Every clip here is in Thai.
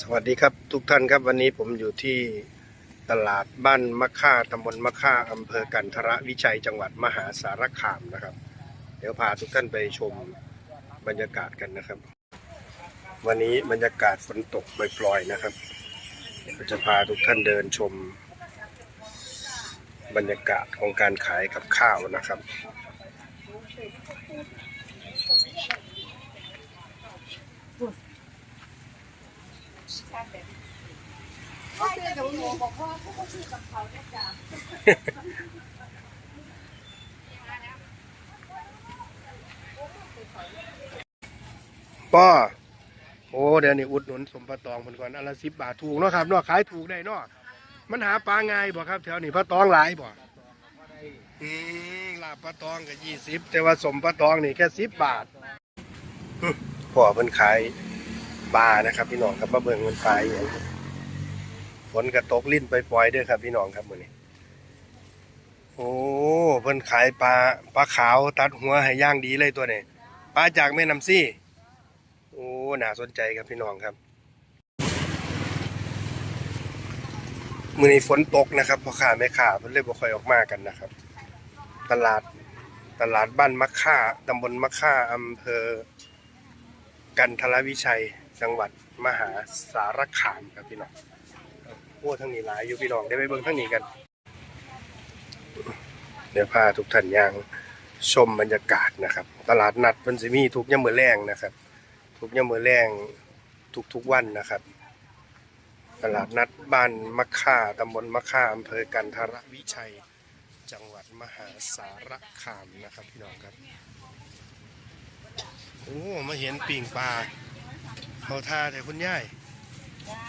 สวัสดีครับทุกท่านครับวันนี้ผมอยู่ที่ตลาดบ้านมะค่าตำบลมะค่าอำเภอกันทรวิชัยจังหวัดมหาสารคามนะครับ เดี๋ยวพาทุกท่านไปชมบรรยากาศกันนะครับ วันนี้บรรยากาศฝนตกปล่อยๆนะครับเดี๋ยวจะพาทุกท่านเดินชม บรรยากาศของการขายกับข้าวนะครับ ก็คือหนูหนูบอกว่าพวกเขาชื่อกับเขาเนี่ยจ้ะป้อโอ้เดี๋ยวนี้อุดหนุนสมปะตองเพิ่นก่อนอันละสิบบาทถูกเนาะครับเนาะขายถูกได้เนาะมันหาปลาง่ายบ่ครับแถวนี้ปลาตองหลายบ่อืมลาบปลาตองก็ยี่สิบแต่ว่าสมปลาตองนี่แค่สิบบาทพ่อเพิ่นขาย ปลานะครับพี่น้องครับมาเบิ่งมันขาอย่างฝนกระตกลิ้นไปปล่อยๆเด้อครับ พี่น้องครับมื้อนี้โอ้เพิ่นขายปลาปลาขาวตัดหัวให้ย่างดีเลยตัวนี้ปลาจากแม่น้ำซี่ โอ้น่าสนใจครับพี่น้องครับมือนี้ฝนตกนะครับพ่อค้าแม่ค้าเพิ่นเลยบ่ค่อยออกมากันนะครับ ตลาดตลาดบ้านมะค่าตำบลมะค่าอำเภอกันทรวิชัย จังหวัดมหาสารคามครับพี่น้องโอ้ทั้งนี้หลายอยู่พี่น้องได้ไปเบิ่งทั้งนี้กัน เดี๋ยวพาทุกท่านย่างชมบรรยากาศนะครับ ตลาดนัดเพิ่นสิมีทุกยามมื้อแรงนะครับ ทุกยามมื้อแรงทุกๆวันนะครับ ตลาดนัดบ้านมะค่าตำบลมะค่าอำเภอกันทรวิชัย จังหวัดมหาสารคามนะครับพี่น้องครับโอ้มาเห็นปิ่งปลา เขาท่าแต่คุณย่ายจ้า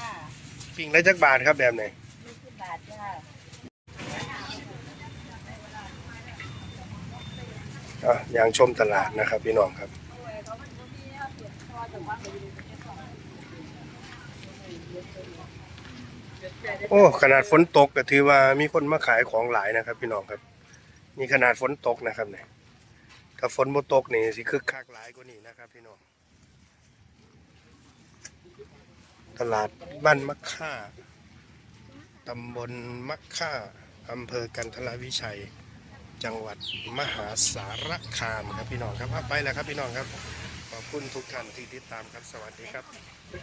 ปิ่งไรจักบาทครับแบบไหนยี่สิบบาทจ้าอะยางชมตลาดนะครับ พี่น้องครับ โอ้ขนาดฝนตกก็ถือว่ามีคนมาขายของหลายนะครับ พี่น้องครับ นี่ขนาดฝนตกนะครับเนี่ยถ้าฝนบ่ตกนี่สิคึกคักหลายกว่านี้นะครับ พี่น้อง ตลาดบ้านมะค่า ตำบลมะค่า อำเภอกันทรวิชัย จังหวัดมหาสารคามครับพี่น้องครับไปแล้วครับพี่น้องครับ ขอบคุณทุกท่านที่ติดตามครับ สวัสดีครับ